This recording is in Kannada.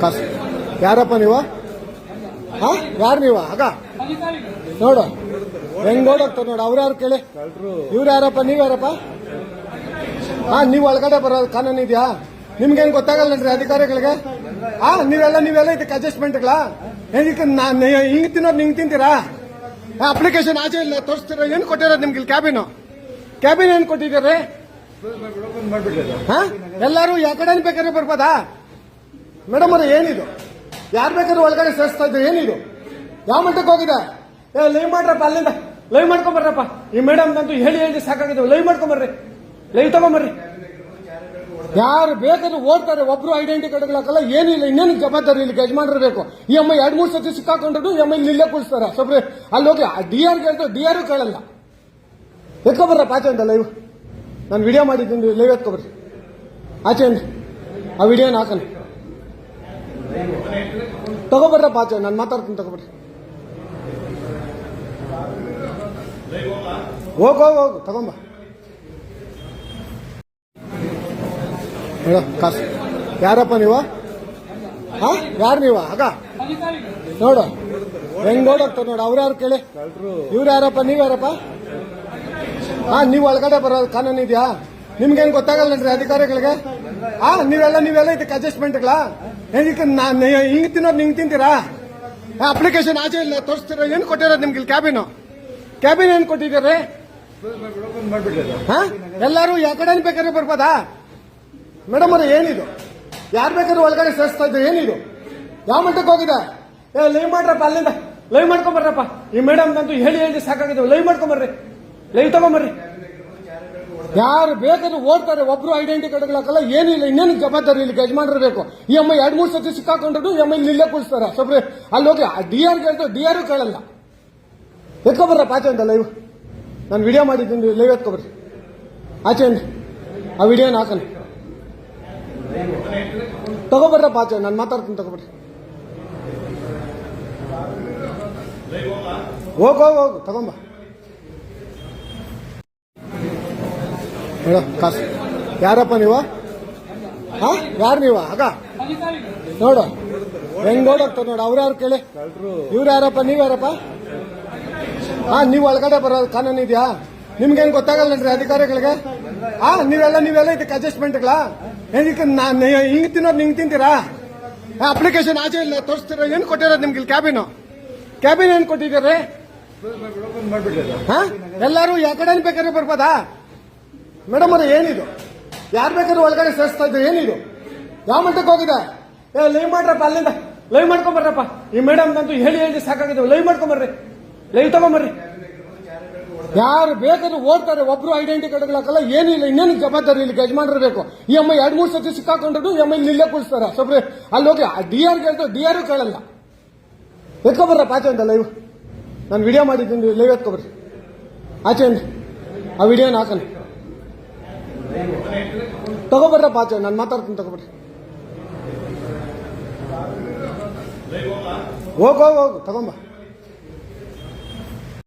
ಕಾಸು. ಯಾರಪ್ಪ ನೀವು? ಹಾ? ಯಾರು ನೀವು? ಆಗ. ನೋಡು. ಹೆಂಗ್ ಓಡೋಗ್ತಾರೆ ನೋಡು, ಅವ್ರು ಯಾರು ಕೇಳಿ? ಇವ್ರು ಯಾರಪ್ಪ? ನೀವ್ ಯಾರಪ್ಪ? ಹಾ, ನೀವು ಒಳಗಡೆ ಬರೋದು ಕಾನೂನು ಇದೆಯಾ? ನಿಮ್ಗೇನ್ ಗೊತ್ತಾಗಲ್ಲನ್ರಿ ಅಧಿಕಾರಿಗಳಿಗೆ? ಹಾ, ನೀವೆಲ್ಲ ನೀವೆಲ್ಲ ಇದಕ್ಕೆ ಅಡ್ಜಸ್ಟ್ಮೆಂಟ್ಗಳ ಇದಕ್ಕೆ ನಾನು ಹಿಂಗ್ ತಿನ್ನೋದು ನಿಂಗೆ ತಿಂತೀರಾ? ಅಪ್ಲಿಕೇಶನ್ ಆಚೆ ಇಲ್ಲ, ತೋರಿಸ್ತೀರ? ಏನು ಕೊಟ್ಟಿರೋದು ನಿಮ್ಗೆ ಇಲ್ಲಿ ಕ್ಯಾಬಿನ್ ಕ್ಯಾಬಿನ್ ಏನ್ ಕೊಟ್ಟಿದ್ದೀರಿ? ಹಾ? ಎಲ್ಲರೂ ಯಾವ ಬೇಕಾದ್ರೆ ಬರ್ಬೋದಾ? ಮೇಡಮ್ ಅವ್ರೆ, ಏನಿದು? ಯಾರು ಬೇಕಾದ್ರೂ ಒಳಗಡೆ ಸೇರಿಸ್ತಾ ಇದ್ರು ಏನಿದು? ಯಾವ ಮಟ್ಟಕ್ಕೆ ಹೋಗಿದೆ ಏ, ಲೈವ್ ಮಾಡ್ರಪ್ಪ, ಅಲ್ಲಿಂದ. ಲೈವ್ ಮಾಡ್ಕೊಂಬರ್ರಪ್ಪ. ಈ ಮೇಡಮ್ ಅಂತೂ ಹೇಳಿ ಹೇಳಿ ಸಾಕಾಗಿದ್ದು ಲೈವ್ ಮಾಡ್ಕೊಂಬರ್ರಿ. ಲೈವ್ ತಗೊಂಬರ್ರಿ. ಯಾರು ಬೇಕಾದ್ರೂ ಓಡ್ತಾರೆ ಒಬ್ರು ಐಡೆಂಟಿ ಕಾರ್ಡ್ಗಳು ಹಾಕಲ್ಲ ಏನಿಲ್ಲ ಇನ್ನೇನು ಜವಾಬ್ದಾರಿ ಇಲ್ಲಿ ಯಜಮಾನ್ರು ಈ ಅಮ್ಮ ಎರಡು ಮೂರು ಸತಿ ಸಿಕ್ಕಾಕೊಂಡ್ರು ಈ ಅಮ್ಮ ಇಲ್ಲಿ ಕೂರಿಸ್ತಾರೆ. ಸೊಬ್ರೆ, ಅಲ್ಲಿ ಹೋಗಿ ಡಿ ಆರ್ ಕೇಳ್ತಾರೆ ಡಿ ಆರ್ ಕೇಳಲ್ಲ. ಎತ್ಕೊಬರ್ರಪ್ಪ, ಆಚೆ ಅಂತ ಲೈವ್. ನಾನು ವಿಡಿಯೋ ಮಾಡಿದ್ದೀನಿ, ಲೈವ್ ಎತ್ಕೊಬರ್ರಿ. ಆಚೆ ಆ ವಿಡಿಯೋನ ಹಾಕೋಣ. ತಗೋಬರ್ರಪ್ಪ ಆಚೆ, ನಾನು ಮಾತಾಡ್ತೀನಿ ತಗೋಬರ್ರಿ. ಹೋಗ್ ಹೋಗ್, ಹೋಗು, ತಗೊಂಬ. ಹೇಳ, ಕಾಸು. ಯಾರಪ್ಪ ನೀವು? ಹಾ, ಯಾರು ನೀವು? ಆಗ. ನೋಡು. ಹೆಂಗ್ ಓಡೋಗ್ತಾರೆ ನೋಡು, ಅವ್ರು ಯಾರು ಕೇಳಿ? ಇವ್ರು ಯಾರಪ್ಪ? ನೀವ್ ಯಾರಪ್ಪ? ಹಾ, ನೀವು ಒಳಗಡೆ ಬರೋದು ಕಾನೂನು ಇದೆಯಾ? ನಿಮ್ಗೇನು ಗೊತ್ತಾಗಲ್ಲನ್ರಿ ಅಧಿಕಾರಿಗಳಿಗೆ? ಹಾ, ನೀವೆಲ್ಲ ನೀವೆಲ್ಲ ಇದಕ್ಕೆ ಅಡ್ಜಸ್ಟ್ಮೆಂಟ್ಗಳ ಇದಕ್ಕೆ ನಾನು ಹಿಂಗೆ ತಿನ್ನೋದು ಹಿಂಗ್ ತಿಂತೀರಾ? ಅಪ್ಲಿಕೇಶನ್ ಆಚೆ ಇಲ್ಲ, ತೋರಿಸ್ತೀರ? ಏನು ಕೊಟ್ಟಿರೋದು ನಿಮ್ಗೆ ಇಲ್ಲಿ ಕ್ಯಾಬಿನ್ ಕ್ಯಾಬಿನ್ ಏನು ಕೊಟ್ಟಿದ್ದಾರೆ? ಎಲ್ಲರೂ ಯಾವ ಕಡೆ ಬೇಕಾದ್ರೆ ಬರ್ಬೋದಾ? ಮೇಡಮ್ ಅವ್ರೆ, ಏನಿದು? ಯಾರು ಬೇಕಾದ್ರೂ ಒಳಗಡೆ ಸೇರಿಸ್ತಾ ಇದ್ರು ಏನಿದು? ಯಾವ ಮಟ್ಟಕ್ಕೆ ಹೋಗಿದೆ ಏ, ಲೈವ್ ಮಾಡ್ರಪ್ಪ, ಅಲ್ಲಿಂದ. ಲೈವ್ ಮಾಡ್ಕೊಂಬರ್ರಪ್ಪ. ಈ ಮೇಡಮ್ ಹೇಳಿ ಹೇಳಿ ಸಾಕಾಗಿದೆ. ಲೈವ್ ಮಾಡ್ಕೊಂಬರ್ರಿ. ಲೈವ್ ತಗೊಂಬರ್ರಿ. ಯಾರು ಬೇಕಾದ್ರೂ ಓಡ್ತಾರೆ ಒಬ್ರು ಐಡೆಂಟಿ ಕಾರ್ಡ್ಗಳಾಗಲ್ಲ ಏನಿಲ್ಲ ಇನ್ನೇನು ಜವಾಬ್ದಾರಿ ಇಲ್ಲಿ ಯಜಮಾನ್ರು ಈ ಅಮ್ಮ ಎರಡು ಮೂರು ಸತಿ ಸಿಕ್ಕಾಕೊಂಡ್ರು, ಈ ಅಮ್ಮ ಇಲ್ಲಿ ಕೂರಿಸ್ತಾರೆ. ಸ್ವಲ್ಪ ಅಲ್ಲಿ ಹೋಗಿ ಡಿ ಆರ್ ಕೇಳ್ತಾರೆ ಡಿ ಆರ್ ಕೇಳಲ್ಲ. ಎತ್ಕೊಬರ್ರಪ್ಪ ಪಾಚೆ ಅಂತ ಲೈವ್ ನಾನು ವಿಡಿಯೋ ಮಾಡಿದ್ದೀನಿ ಲೈವ್ ಎತ್ಕೊಬರ್ರಿ. ಆಚೆ ಅಂದ್ರಿ ಆ ವಿಡಿಯೋನ ಹಾಕೋಣ. ತಗೋಬರ್ರಪ್ಪ ಪಾಚೆ ನಾನು ಮಾತಾಡ್ತೀನಿ, ತಗೋಬರ್ರಿ. ಹೋಗ್ ಹೋಗ್, ಹೋಗು, ತಗೊಂಬ. ಕಾಸು. ಯಾರಪ್ಪ ನೀವು? ಹಾ? ಯಾರು ನೀವು? ಆಗ. ನೋಡು. ಹೆಂಗ್ ಓಡೋಗ್ತಾರೆ ನೋಡು, ಅವ್ರು ಯಾರು ಕೇಳಿ? ಇವ್ರು ಯಾರಪ್ಪ? ನೀವ್ ಯಾರಪ್ಪ? ಹಾ, ನೀವು ಒಳಗಡೆ ಬರೋದು ಕಾನೂನು ಇದೆಯಾ? ನಿಮ್ಗೇನ್ ಗೊತ್ತಾಗಲ್ಲನ್ರಿ ಅಧಿಕಾರಿಗಳಿಗೆ? ಹಾ, ನೀವೆಲ್ಲ ನೀವೆಲ್ಲ ಇದಕ್ಕೆ ಅಡ್ಜಸ್ಟ್ಮೆಂಟ್ಗಳ ಇದಕ್ಕೆ ನಾನು ಹಿಂಗ್ ತಿನ್ನೋದು ನಿಂಗೆ ತಿಂತೀರಾ? ಅಪ್ಲಿಕೇಶನ್ ಆಚೆ ಇಲ್ಲ, ತೋರಿಸ್ತೀರಾ? ಏನು ಕೊಟ್ಟಿರೋದು ನಿಮ್ಗೆ ಇಲ್ಲಿ ಕ್ಯಾಬಿನ್ ಕ್ಯಾಬಿನ್ ಏನ್ ಕೊಟ್ಟಿದ್ದೀರಿ? ಹಾ? ಎಲ್ಲರೂ ಯಾವ ಬೇಕಾದ್ರೆ ಬರ್ಬೋದಾ? ಮೇಡಮ್ ಅವ್ರೆ, ಏನಿದು? ಯಾರು ಬೇಕಾದ್ರೂ ಒಳಗಡೆ ಸೇರಿಸ್ತಾ ಇದ್ರು ಏನಿದು? ಯಾವ ಮಟ್ಟಕ್ಕೆ ಹೋಗಿದೆ? ಏ, ಲೈವ್ ಮಾಡ್ರಪ್ಪ, ಅಲ್ಲಿಂದ. ಲೈವ್ ಮಾಡ್ಕೊಂಬರ್ರಪ್ಪ ಈ ಮೇಡಮ್ ಅಂತೂ ಹೇಳಿ ಹೇಳಿ ಸಾಕಾಗಿದೆ. ಲೈವ್ ಮಾಡ್ಕೊಂಬರ್ರಿ ಲೈವ್ ತಗೊಂಬರ್ರಿ ಯಾರು ಬೇಕಾದ್ರೂ ಓಡ್ತಾರೆ, ಒಬ್ರು ಐಡೆಂಟಿ ಕಾರ್ಡ್ಗಳು ಹಾಕಲ್ಲ ಏನಿಲ್ಲ ಇನ್ನೇನು ಜವಾಬ್ದಾರಿ ಇಲ್ಲಿ ಯಜಮಾನ್ರು ಈ ಅಮ್ಮ ಎರಡು, ಮೂರು ಸತಿ ಸಿಕ್ಕಾಕೊಂಡ್ರು ಈ ಅಮ್ಮ ಇಲ್ಲೇ ಕೂರಿಸ್ತಾರೆ. ಸ್ವಲ್ಪ ಅಲ್ಲಿ ಹೋಗಿ ಡಿ ಆರ್ ಕೇಳ್ತಾರೆ ಡಿ ಆರ್ ಕೇಳಲ್ಲ. ಎತ್ಕೊಬರ್ರಪ್ಪ ಆಚೆ ಅಂತ ಲೈವ್ ನಾನು ವಿಡಿಯೋ ಮಾಡಿದ್ದೀನಿ ಲೈವ್ ಎತ್ಕೊಬರ್ರಿ ಆಚೆ ಆ ವಿಡಿಯೋನ ಹಾಕೋಣ. ತಗೋಬರ್ರಪ್ಪ ಆಚೆ ನಾನು ಮಾತಾಡ್ತೀನಿ ತಗೋಬರ್ರಿ. ಹೋಗ್ ಹೋಗ್ ಹೋಗು ತಗೊಂಬ.